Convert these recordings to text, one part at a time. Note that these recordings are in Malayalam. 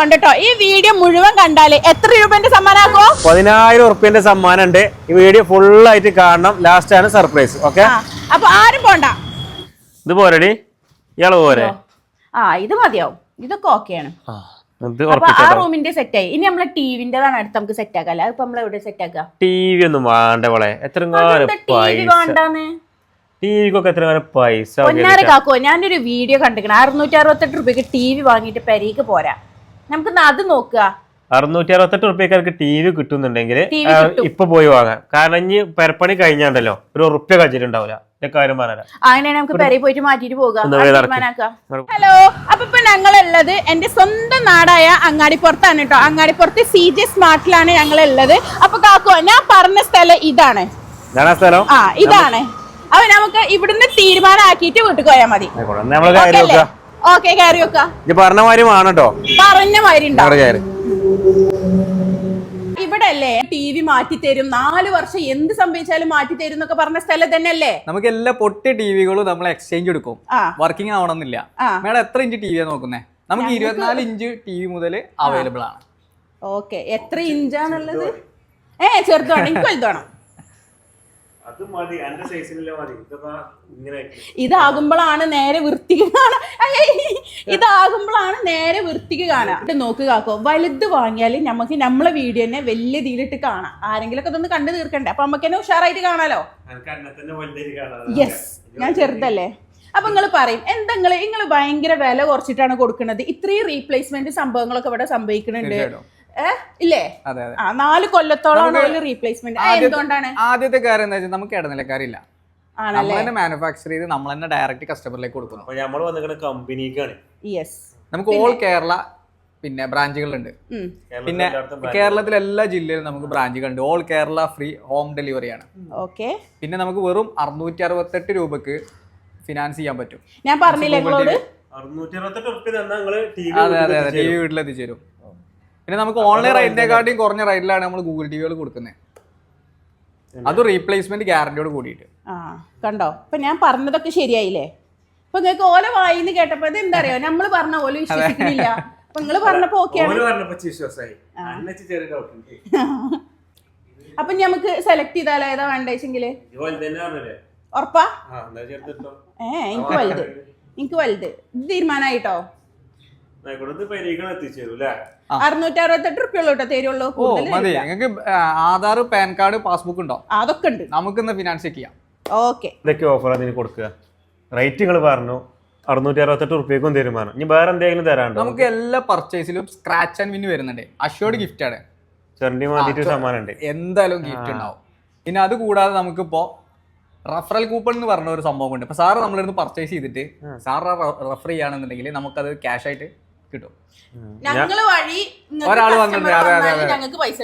പോകണ്ടോ ഈ വീഡിയോ മുഴുവൻ കണ്ടാൽ എത്ര രൂപന്റെ സമ്മാനാക്കോ പതിനായിരം ഉറുപ്പ്യന്റെ സമ്മാനം ഉണ്ട് ഈ വീഡിയോ ഫുൾ ആയിട്ട് കാണണം. ലാസ്റ്റ് ആണ് സർപ്രൈസ് ഓക്കെ അപ്പൊ ആരും പോണ്ട. ഇത് പോരടി. ഇയാൾ പോരെ? ആ ഇത് മതിയാവും. ഇതൊക്കെ ഓക്കെയാണ് ആ, റൂമിന്റെ സെറ്റ് ആയി. ഇനി നമ്മളെ ടിവിന്റെതാണ് അടുത്ത് നമുക്ക് സെറ്റ് ആക്കാം സെറ്റ് ആക്കാം? ടി വി ഒന്നും വേണ്ട വളെ എത്ര എത്ര പൈസ. കാക്കോ ഞാനൊരു വീഡിയോ കണ്ടിരിക്കണം. അറുന്നൂറ്റി അറുപത്തെട്ട് രൂപയ്ക്ക് ടി വി വാങ്ങിയിട്ട് പെരീക്ക് പോരാ. നമുക്ക് അത് നോക്കുക. അറുന്നൂറ്റി അറുപത്തെട്ട് റുപ്യക്കാർക്ക് ടി വി കിട്ടുന്നുണ്ടെങ്കിൽ. ഇപ്പൊ പോയി വാങ്ങാം. കാരണം ഇനി പെരപ്പണി കഴിഞ്ഞാണ്ടല്ലോ ഒരു റുപ്യ കഴിച്ചിട്ടുണ്ടാവില്ല കാര്യം നമുക്ക് പോയിട്ട് മാറ്റിട്ട് പോകാം. ഹലോ അപ്പൊ ഇപ്പൊ ഞങ്ങളുള്ളത് എന്റെ സ്വന്തം നാടായ അങ്ങാടിപ്പുറത്താണ് കേട്ടോ. അങ്ങാടിപ്പുറത്ത് സി ജെ സ്മാർട്ടിലാണ് ഞങ്ങൾ ഉള്ളത് അപ്പൊ കാക്കോ ഞാൻ പറഞ്ഞ സ്ഥലം ഇതാണ്. സ്ഥലം? ആ ഇതാണ്. അപ്പൊ നമുക്ക് ഇവിടുന്ന് തീരുമാനമാക്കിയിട്ട് വീട്ടിൽ പോയാൽ മതി. ഓക്കെ കയറി വെക്ക. ഇത് പറഞ്ഞ മാതിരി വേണം പറഞ്ഞ മാതിരി ഉണ്ടാവും. ഞങ്ങളുടെ കാര്യം ഇവിടെ അല്ലേ ടി വി മാറ്റി തരും നാല് വർഷം എന്ത് സംഭവിച്ചാലും മാറ്റി തരും എന്നൊക്കെ പറഞ്ഞ സ്ഥലം തന്നെയല്ലേ നമുക്ക് എല്ലാ പൊട്ടി ടിവികളും നമ്മൾ എക്സ്ചേഞ്ച് എടുക്കും. വർക്കിംഗ് ആവണമെന്നില്ല. മേഡം എത്ര ഇഞ്ച് ടി വിയാണ് നോക്കുന്നേ? നമുക്ക് ഇരുപത്തിനാല് ഇഞ്ച് ടി വി മുതൽ അവൈലബിൾ ആണ്. ഓക്കെ. എത്ര ഇഞ്ചാണുള്ളത്? ഏ ചെറുതാണ് എനിക്ക് വലുതാണ് വേണം. അത് മതി എന്റെ സൈസിലുള്ള മതി. ഇതൊക്കെ ഇങ്ങനെ ഇതാകുമ്പോഴാണ് നേരെ വൃത്തിക്ക് കാണാ. ഇതാകുമ്പോഴാണ് നേരെ വൃത്തിക്ക് കാണാം. ഇത് നോക്ക് കാക്കോ വലുത് വാങ്ങിയാൽ നമുക്ക് നമ്മളെ വീഡിയോ തന്നെ വലിയ ഇതിലിട്ട് കാണാം. ആരെങ്കിലും ഒക്കെ ഇതൊന്ന് കണ്ടു തീർക്കണ്ടേ? അപ്പൊ നമുക്ക് തന്നെ ഉഷാറായിട്ട് കാണാലോ? യെസ് ഞാൻ ചെറുതല്ലേ? അപ്പൊ നിങ്ങൾ പറയും എന്താ നിങ്ങൾ നിങ്ങൾ ഭയങ്കര വില കുറച്ചിട്ടാണ് കൊടുക്കുന്നത്. ഇത്രയും റീപ്ലേസ്മെന്റ് സംഭവങ്ങളൊക്കെ ഇവിടെ സംഭവിക്കുന്നുണ്ട്. ഇല്ലേ? അതെ അതെ. ആ നാല് കൊല്ലത്തോളം റീപ്ലേസ്മെന്റ് എന്തുകൊണ്ടാണ്? ആദ്യത്തെ കാര്യം എന്താ വെച്ചാൽ നമുക്ക് ഇടനിലക്കാരില്ല. നമ്മൾ തന്നെ മാനുഫാക്ചർ ചെയ്ത് നമ്മൾ തന്നെ ഡയറക്റ്റ് കസ്റ്റമറിലേക്ക് കൊടുക്കുന്നു. നമ്മൾ വന്നിരിക്കുന്ന കമ്പനിക്കാണ്. യെസ് നമുക്ക് ഓൾ കേരള പിന്നെ ബ്രാഞ്ചുകളുണ്ട്. പിന്നെ കേരളത്തിലെ എല്ലാ ജില്ലയിലും നമുക്ക് ബ്രാഞ്ചുകളുണ്ട് all Kerala free home delivery ആണ്. ഓക്കെ പിന്നെ നമുക്ക് വെറും അറുന്നൂറ്റി അറുപത്തെട്ട് രൂപക്ക് ഫിനാൻസ് ചെയ്യാൻ പറ്റും. ഞാൻ പറഞ്ഞില്ലേ അറുന്നൂറ്റി അറുപത്തെട്ട് അതെ അതെ അതെ. ടി വി വീട്ടിലെത്തിച്ചു തരും പിന്നെ നമുക്ക് ഓൺലൈൻ റേറ്റിനെക്കാട്ടിയും കുറഞ്ഞ റൈഡിലാണ് നമ്മൾ ഗൂഗിൾ ടി വികൾ കൊടുക്കുന്നത് അത് റീപ്ലേസ്മെന്റ് ഗ്യാരണ്ടിയോട് കൂടിയിട്ട്. ആ കണ്ടോ? ഇപ്പൊ ഞാൻ പറഞ്ഞതൊക്കെ ശരിയായില്ലേ? ഇപ്പൊ നിങ്ങൾക്ക് ഓല വായിന്ന് കേട്ടപ്പോ ഇത് എന്താ അറിയോ നമ്മൾ പറഞ്ഞ ഓല വിശ്വസിക്കുന്നില്ല. അപ്പൊ നിങ്ങൾ പറഞ്ഞപ്പോ ഓക്കെയാണ്. അപ്പൊ നമുക്ക് സെലക്ട് ചെയ്താലോ? ഏതാ വേണ്ടെങ്കിൽ ഉറപ്പാ? ഏ എനിക്ക് വലുത്. എനിക്ക് വലുത്. ഇത് തീരുമാനമായിട്ടോ അറുന്നൂറ്റി അറുപത്തെട്ട് റുപ്യുള്ളൂ കേട്ടോ തരുള്ളൂ. ഓ മതി. നിങ്ങൾക്ക് ആധാർ പാൻ കാർഡ് പാസ്ബുക്ക് ഉണ്ടോ? അതൊക്കെ ഉണ്ട്. നമുക്ക് ഇന്ന് ഫിനാൻസ് ചെക്ക് ചെയ്യാം. ഓക്കെ. ഇതൊക്കെ ഓഫർ അതിന് കൊടുക്കുക. റേറ്റുകൾ പറഞ്ഞു. അറുന്നൂറ്റി അറുപത്തെട്ട് ഉറുപ്പ്യക്കും തീരുമാനം. ഇനി വേറെ എന്തെങ്കിലും തരാണ്ടോ നമുക്ക് എല്ലാ പർച്ചേസിലും സ്ക്രാച്ച് ആൻഡ് വിൻ വരുന്നുണ്ട്. അഷ്യോർഡ് ഗിഫ്റ്റ് ആണ്. ചെറിയ മാറ്റിട്ട് സമ്മാനം എന്തായാലും ഗിഫ്റ്റ് ഉണ്ടാവും. പിന്നെ അത് കൂടാതെ നമുക്കിപ്പോ റഫറൽ കൂപ്പൺ എന്ന് പറഞ്ഞ ഒരു സംഭവം ഉണ്ട്. ഇപ്പൊ സാറ് നമ്മളിരുന്ന് പർച്ചേസ് ചെയ്തിട്ട് സാറ് റെഫർ ചെയ്യുകയാണെന്നുണ്ടെങ്കിൽ നമുക്കത് ക്യാഷ് ആയിട്ട് കിട്ടും. ഞങ്ങൾ വഴി ഒരാൾ ഞങ്ങൾക്ക് പൈസ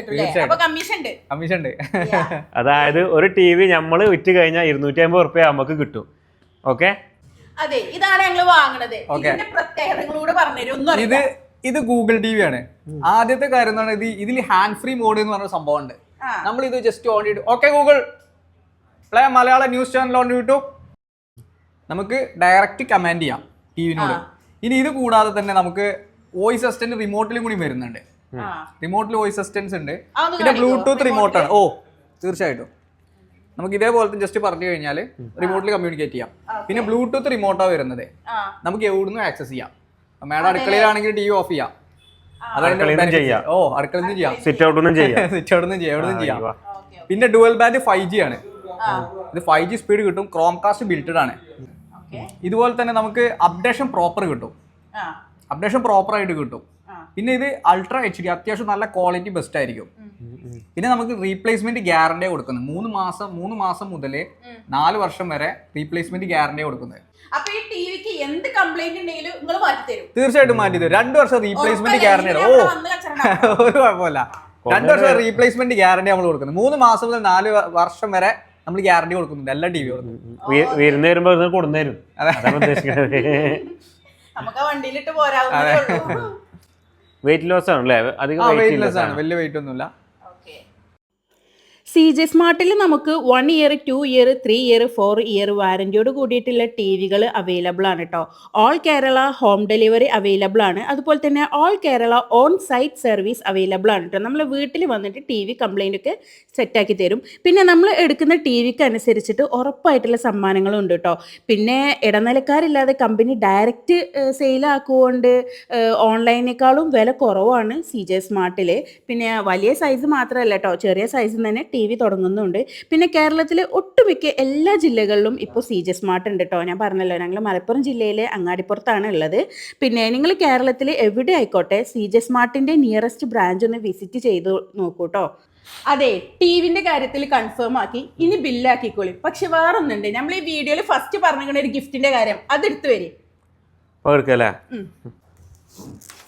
കമ്മീഷൻ ഉണ്ട് കമ്മീഷൻ ഉണ്ട് അതായത് ഒരു ടി വി നമ്മൾ വിറ്റ് കഴിഞ്ഞാൽ ഇരുന്നൂറ്റി അമ്പത് റുപ്യ നമുക്ക് കിട്ടും. ഓക്കെ? അതെ ഇതാണ് ഞങ്ങൾ വാങ്ങണത്. ഇതിന്റെ പ്രത്യേകതകളൂടെ പറഞ്ഞുതരും. ഒന്നും ഇത്. ഇത് ഗൂഗിൾ ടി വി ആണ്. ആദ്യത്തെ കാര്യം എന്ന് പറഞ്ഞാൽ ഇത് ഇതിൽ ഹാൻഡ് ഫ്രീ മോഡ് എന്ന് പറഞ്ഞ സംഭവം ഉണ്ട് നമ്മൾ ഇത് ജസ്റ്റ് ഓൺ ചെയ്തു okay Google play Malayala news channel on YouTube നമുക്ക് ഡയറക്റ്റ് കമാൻഡ് ചെയ്യാം ടി വിനോട് ഇനി ഇത് കൂടാതെ തന്നെ നമുക്ക് വോയിസ് അസിസ്റ്റന്റ് റിമോട്ടിലും കൂടി വരുന്നുണ്ട്. ആ. റിമോട്ടിൽ വോയിസ് അസിസ്റ്റൻസ് ഉണ്ട്. പിന്നെ? ബ്ലൂടൂത്ത് റിമോട്ടാണ് ഓ തീർച്ചയായിട്ടും. നമുക്ക് ഇതേപോലത്തെ ജസ്റ്റ് പറഞ്ഞു കഴിഞ്ഞാൽ റിമോട്ടിൽ കമ്മ്യൂണിക്കേറ്റ് ചെയ്യാം. പിന്നെ ബ്ലൂടൂത്ത് റിമോട്ടാണ് വരുന്നത്. ആ. നമുക്ക് എവിടുന്ന് ആക്സസ് ചെയ്യാം. മാഡം അടുക്കളയിലാണെങ്കിൽ ടി വി ഓഫ് ചെയ്യാം. ഓ അടുക്കളയിൽ ചെയ്യാം. സിറ്റ് ഔട്ടൊന്നും ചെയ്യാം. സ്വിച്ച് അവിടെ നിന്ന് ചെയ്യാം. എവിടെ നിന്ന് ചെയ്യാം. ഓക്കേ, പിന്നെ ഡുവൽ ബാൻഡ് ഫൈവ് ജി ആണ്. ഇത് ഫൈവ് ജി സ്പീഡ് കിട്ടും. ക്രോം കാസ്റ്റ് ബിൽറ്റഡ് ആണ്. ഇതുപോലെ തന്നെ നമുക്ക് അപ്ഡേഷൻ പ്രോപ്പർ കിട്ടും. ആ. അപ്ഡേഷൻ പ്രോപ്പർ ആയിട്ട് കിട്ടും. പിന്നെ ഇത് അൾട്രാ എച്ച് ഡി അത്യാവശ്യം നല്ല ക്വാളിറ്റി ബെസ്റ്റ് ആയിരിക്കും. പിന്നെ നമുക്ക് റീപ്ലേസ്മെന്റ് ഗ്യാരണ്ടി കൊടുക്കുന്നത് മൂന്ന് മാസം മൂന്ന് മാസം മുതൽ നാല് വർഷം വരെ റീപ്ലേസ്മെന്റ് ഗ്യാരണ്ടി കൊടുക്കുന്നത്. അപ്പൊ ഈ ടിവിക്ക് എന്ത് കംപ്ലൈന്റ് ഉണ്ടെങ്കിലും നിങ്ങൾ മാറ്റി തരും തീർച്ചയായിട്ടും മാറ്റി തരും രണ്ടു വർഷം റീപ്ലേസ്മെന്റ് ഗ്യാരണ്ടി ഓ. ഒരു കുഴപ്പമില്ല. രണ്ടു വർഷം റീപ്ലേസ്മെന്റ് ഗ്യാരണ്ടി നമ്മൾ കൊടുക്കുന്നത് മൂന്ന് മാസം മുതൽ നാല് വർഷം വരെ നമ്മൾ ഗ്യാരണ്ടി കൊടുക്കുന്നുണ്ട്. എല്ലാ ടി വി വരുന്ന വരുമ്പോ കൊടുന്നേരും. വെയിറ്റ് ലോസ് ആണ് അല്ലേ അധികം വെയിറ്റ് ലോസ് ആണ്. വലിയ വെയിറ്റ് ഒന്നുമില്ല. സി ജെ സ്മാർട്ടിൽ നമുക്ക് one year two year three year four year വാറന്റിയോട് കൂടിയിട്ടുള്ള ടി വികൾ അവൈലബിൾ ആണ് കേട്ടോ all Kerala home delivery available ആണ്. അതുപോലെ തന്നെ all Kerala on site service available ആണ് കേട്ടോ നമ്മൾ വീട്ടിൽ വന്നിട്ട് ടി വി കംപ്ലൈന്റ് ഒക്കെ സെറ്റാക്കി തരും. പിന്നെ നമ്മൾ എടുക്കുന്ന ടി വിക്ക് അനുസരിച്ചിട്ട് ഉറപ്പായിട്ടുള്ള സമ്മാനങ്ങളും ഉണ്ട് കേട്ടോ പിന്നെ ഇടനിലക്കാരില്ലാതെ കമ്പനി ഡയറക്റ്റ് സെയിലാക്കുകൊണ്ട് ഓൺലൈനേക്കാളും വില കുറവാണ് സി ജെ സ്മാർട്ടിൽ പിന്നെ വലിയ സൈസ് മാത്രമല്ല കേട്ടോ ചെറിയ സൈസിൽ തന്നെ ടി വി തുടങ്ങുന്നുണ്ട്. പിന്നെ കേരളത്തിലെ ഒട്ടുമിക്ക എല്ലാ ജില്ലകളിലും ഇപ്പോൾ സി ജി സ്മാർട്ട് ഉണ്ട് കേട്ടോ ഞാൻ പറഞ്ഞല്ലോ ഞങ്ങൾ മലപ്പുറം ജില്ലയിലെ അങ്ങാടിപ്പുറത്താണ് ഉള്ളത്. പിന്നെ നിങ്ങൾ കേരളത്തിൽ എവിടെ ആയിക്കോട്ടെ സി ജെ സ്മാർട്ടിന്റെ നിയറസ്റ്റ് ബ്രാഞ്ച് ഒന്ന് വിസിറ്റ് ചെയ്ത് നോക്കൂ കേട്ടോ അതെ ടിവിന്റെ കാര്യത്തിൽ കൺഫേം ആക്കി ഇനി ബില്ലാക്കിക്കോളി പക്ഷെ വേറൊന്നുണ്ട്. നമ്മൾ ഈ വീഡിയോയിൽ ഫസ്റ്റ് പറഞ്ഞിരിക്കുന്ന ഒരു ഗിഫ്റ്റിന്റെ കാര്യം അത് വരും.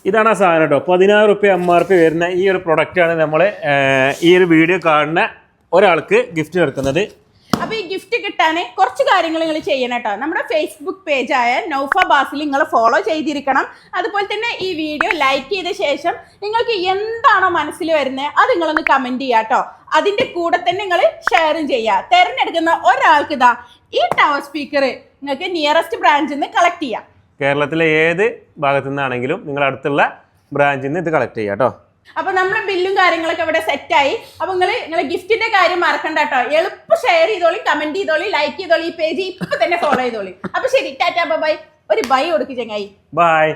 ഇതാണ് ആ സാധനം കേട്ടോ പതിനാറ് റുപ്യ എം ആർ പി വരുന്ന ഈ ഒരു പ്രൊഡക്റ്റാണ് നമ്മൾ ഈ ഒരു വീഡിയോ കാണുന്ന ഒരാൾക്ക് ഗിഫ്റ്റ് എടുക്കുന്നത് അപ്പൊ ഈ ഗിഫ്റ്റ് കിട്ടാൻ കുറച്ച് കാര്യങ്ങൾ നിങ്ങൾ ചെയ്യണം കേട്ടോ. നമ്മുടെ ഫേസ്ബുക്ക് പേജായ നൗഫ ബാസിൽ നിങ്ങൾ ഫോളോ ചെയ്തിരിക്കണം. അതുപോലെ തന്നെ ഈ വീഡിയോ ലൈക്ക് ചെയ്ത ശേഷം നിങ്ങൾക്ക് എന്താണോ മനസ്സിൽ വരുന്നത് അത് നിങ്ങളൊന്ന് കമന്റ് ചെയ്യാം കേട്ടോ. അതിന്റെ കൂടെ തന്നെ നിങ്ങൾ ഷെയറും ചെയ്യുക തെരഞ്ഞെടുക്കുന്ന ഒരാൾക്ക് ഇതാ ഈ ടവർ സ്പീക്കർ നിങ്ങൾക്ക് നിയറസ്റ്റ് ബ്രാഞ്ചിൽ നിന്ന് കളക്ട് ചെയ്യാം. കേരളത്തിലെ ഏത് ഭാഗത്തു നിന്നാണെങ്കിലും നിങ്ങൾ അടുത്തുള്ള ബ്രാഞ്ചിൽ നിന്ന് ഇത് കളക്ട് ചെയ്യാം കേട്ടോ. അപ്പൊ നമ്മുടെ ബില്ലും കാര്യങ്ങളൊക്കെ ഇവിടെ സെറ്റായി അപ്പൊ നിങ്ങൾ നിങ്ങളെ ഗിഫ്റ്റിന്റെ കാര്യം മറക്കണ്ട കേട്ടോ എളുപ്പം ഷെയർ ചെയ്തോളി കമന്റ് ചെയ്തോളി ലൈക്ക് ചെയ്തോളി ഈ പേജ് ഇപ്പൊ തന്നെ ഫോളോ ചെയ്തോളി. അപ്പൊ ശരി ടാറ്റാ ബൈ ഒരു ബൈ കൊടുക്ക് ചങ്ങായി. ബായ്